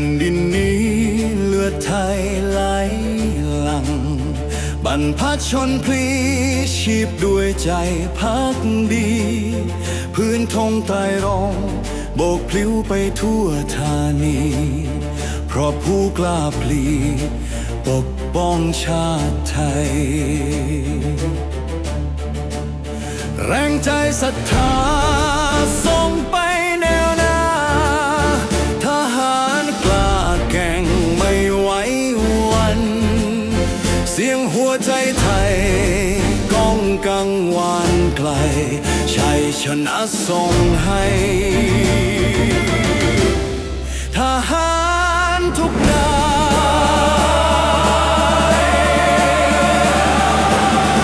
นดินนี้เลือดไทยไหลหลัง บรรพชนพลีชีพด้วยใจพักดี พื้นธงไตรรงโบกพลิ้วไปทั่วธานี เพราะผู้กล้าพลี ปกป้องชาติไทย แรงใจศรัทธา ไทยก้องกังวานไกล ชัยชนะส่งให้ทหารทุกนาย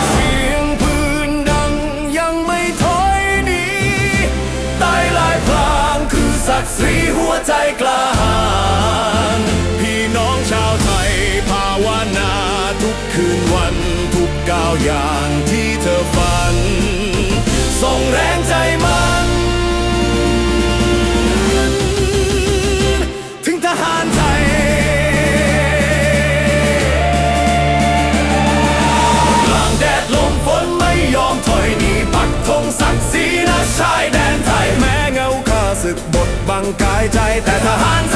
เสียงปืนดังยังไม่ถอยหนีใต้ลายพรางคือศักดิ์ศรีหัวใจกล้าาวอย่างที่เธอฝัน ส่งแรงใจมัน ถึงทหารไทย กลางแดดลมฝนไม่ยอมถอยหนีปักธงศักดิ์ศรีนะชายแดนไทย แม้เงาข้าศึกบดบังกายใจแต่ทหารไทย